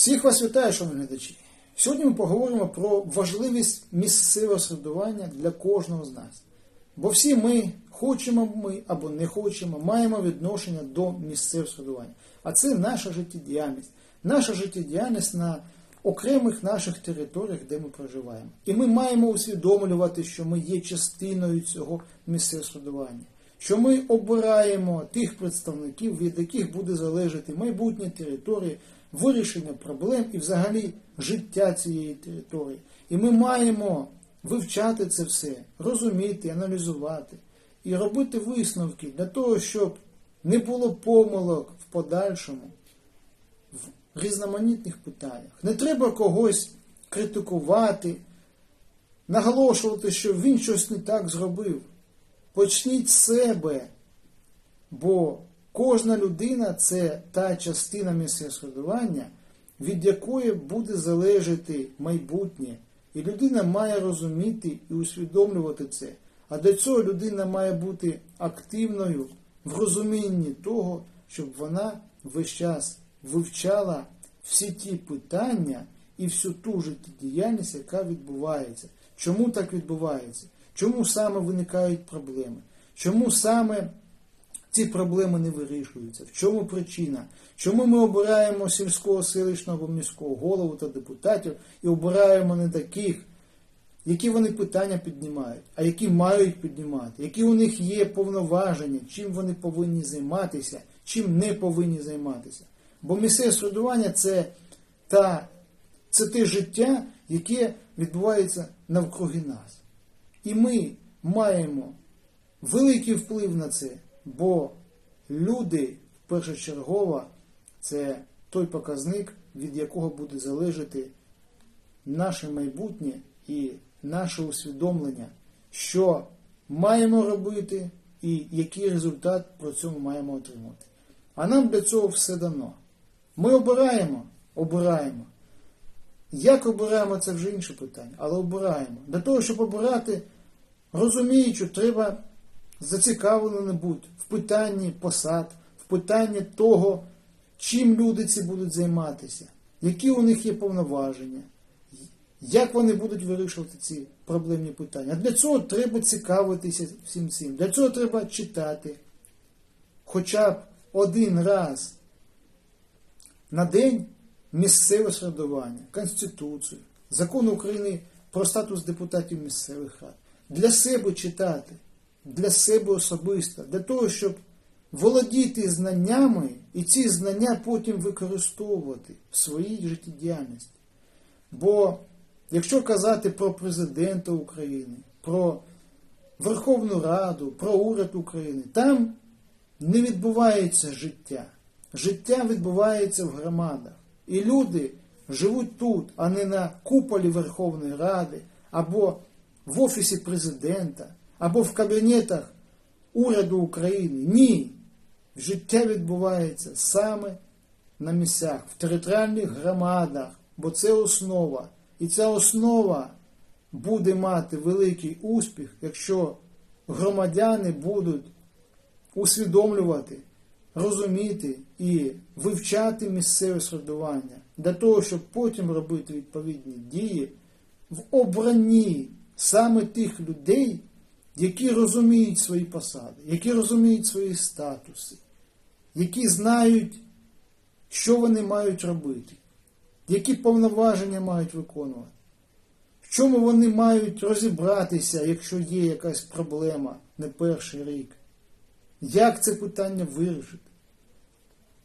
Всіх вас вітаю, шановні глядачі. Сьогодні ми поговоримо про важливість місцевого середування для кожного з нас. Бо всі ми, хочемо ми або не хочемо, маємо відношення до місцевого середування. А це наша життєдіяльність, наша життєдіяльність на окремих наших територіях, де ми проживаємо. І ми маємо усвідомлювати, що ми є частиною цього місцевого середування. Що ми обираємо тих представників, від яких буде залежати майбутнє території, вирішення проблем і взагалі життя цієї території. І ми маємо вивчати це все, розуміти, аналізувати і робити висновки для того, щоб не було помилок в подальшому в різноманітних питаннях. Не треба когось критикувати, наголошувати, що він щось не так зробив. Почніть з себе, бо кожна людина це та частина місцевого середування, від якої буде залежати майбутнє. І людина має розуміти і усвідомлювати це. А для цього людина має бути активною в розумінні того, щоб вона весь час вивчала всі ті питання і всю ту життєдіяльність, яка відбувається. Чому так відбувається? Чому саме виникають проблеми? Чому саме ці проблеми не вирішуються? В чому причина? Чому ми обираємо сільського, селищного міського голову та депутатів і обираємо не таких, які вони питання піднімають, а які мають піднімати, які у них є повноваження, чим вони повинні займатися, чим не повинні займатися. Бо місцеве середування це, та, це те життя, яке відбувається навкруги нас. І ми маємо великий вплив на це, бо люди першочергово це той показник, від якого буде залежати наше майбутнє і наше усвідомлення, що маємо робити і який результат про цьому маємо отримати. А нам для цього все дано. Ми обираємо, обираємо. Як обираємо, це вже інше питання, але обираємо. Для того, щоб обирати, розуміючи, треба зацікавлено бути в питанні посад, в питанні того, чим люди ці будуть займатися, які у них є повноваження, як вони будуть вирішувати ці проблемні питання. Для цього треба цікавитися всім цим. Для цього треба читати хоча б один раз на день місцеве середування, Конституцію, закон України про статус депутатів місцевих рад. Для себе читати, для себе особисто, для того, щоб володіти знаннями і ці знання потім використовувати в своїй життєдіяльності. Бо якщо казати про президента України, про Верховну Раду, про уряд України, там не відбувається життя. Життя відбувається в громадах. І люди живуть тут, а не на куполі Верховної Ради, або в Офісі президента, або в кабінетах уряду України. Ні. Життя відбувається саме на місцях, в територіальних громадах, бо це основа. І ця основа буде мати великий успіх, якщо громадяни будуть усвідомлювати, розуміти і вивчати місцеве середування для того, щоб потім робити відповідні дії в обранні саме тих людей, які розуміють свої посади, які розуміють свої статуси, які знають, що вони мають робити, які повноваження мають виконувати, в чому вони мають розібратися, якщо є якась проблема не перший рік. Як це питання вирішити?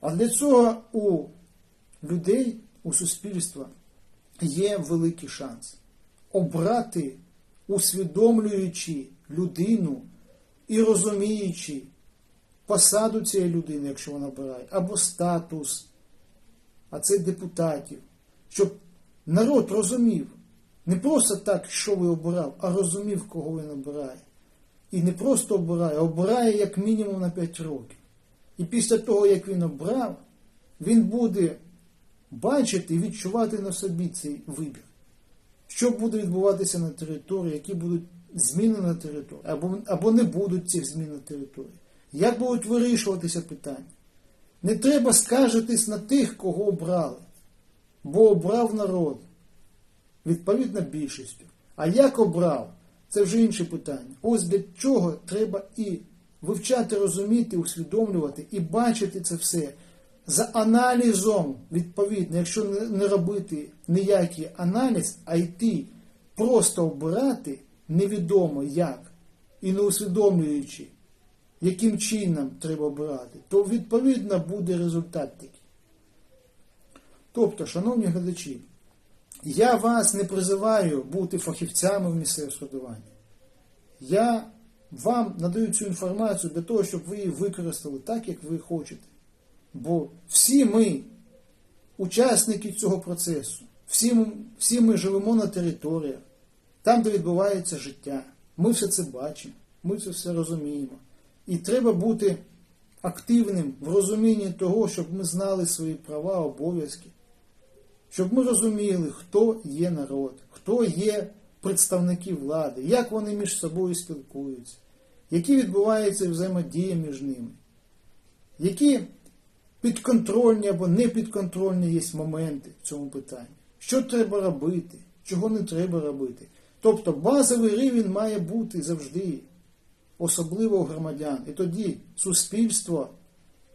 А для цього у людей, у суспільства є великий шанс обрати, усвідомлюючи людину і розуміючи посаду цієї людини, якщо вона обирає, або статус, а це депутатів, щоб народ розумів, не просто так, що ви обирав, а розумів, кого він обирає. І не просто обирає, а обирає як мінімум на 5 років. І після того, як він обрав, він буде бачити і відчувати на собі цей вибір. Що буде відбуватися на території, які будуть зміни на території, або, або не будуть цих змін на території. Як будуть вирішуватися питання? Не треба скаржитись на тих, кого обрали. бо обрав народ відповідно більшістю. А як обрав? Це вже інше питання. Ось для чого треба і вивчати, розуміти, усвідомлювати і бачити це все за аналізом, відповідно, якщо не- робити ніякий аналіз, а йти просто обирати невідомо як і не усвідомлюючи, яким чином треба обирати, то відповідно буде результат такий. Тобто, шановні глядачі, я вас не призиваю бути фахівцями в місцевому самоврядуванні. Я вам надаю цю інформацію для того, щоб ви її використали так, як ви хочете. Бо всі ми учасники цього процесу, всі, всі ми живемо на територіях, там, де відбувається життя. Ми все це бачимо, ми це все розуміємо. І треба бути активним в розумінні того, щоб ми знали свої права, обов'язки, щоб ми розуміли, хто є народ, хто є представники влади, як вони між собою спілкуються, які відбуваються взаємодія між ними, які підконтрольні або непідконтрольні є моменти в цьому питанні. Що треба робити, чого не треба робити. Тобто базовий рівень має бути завжди, особливо у громадян. І тоді суспільство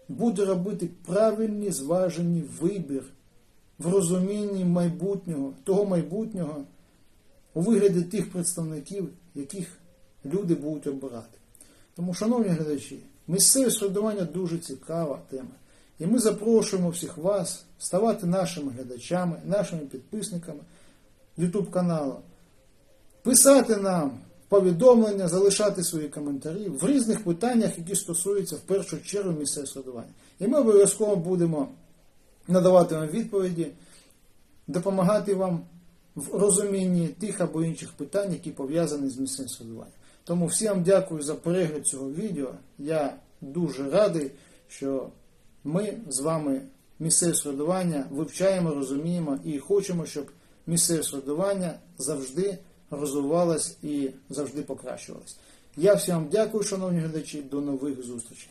буде робити правильні зважені вибір в розумінні майбутнього, того майбутнього у вигляді тих представників, яких люди будуть обирати. Тому, шановні глядачі, місцеве середування дуже цікава тема. І ми запрошуємо всіх вас ставати нашими глядачами, нашими підписниками YouTube каналу, писати нам повідомлення, залишати свої коментарі в різних питаннях, які стосуються в першу чергу місцевого середування. І ми обов'язково будемо надавати вам відповіді, допомагати вам в розумінні тих або інших питань, які пов'язані з місцевим середуванням. Тому всім дякую за перегляд цього відео. Я дуже радий, що ми з вами місцеве середування вивчаємо, розуміємо і хочемо, щоб місцеве середування завжди розвивалось і завжди покращувалось. Я всім дякую, шановні глядачі, до нових зустрічей.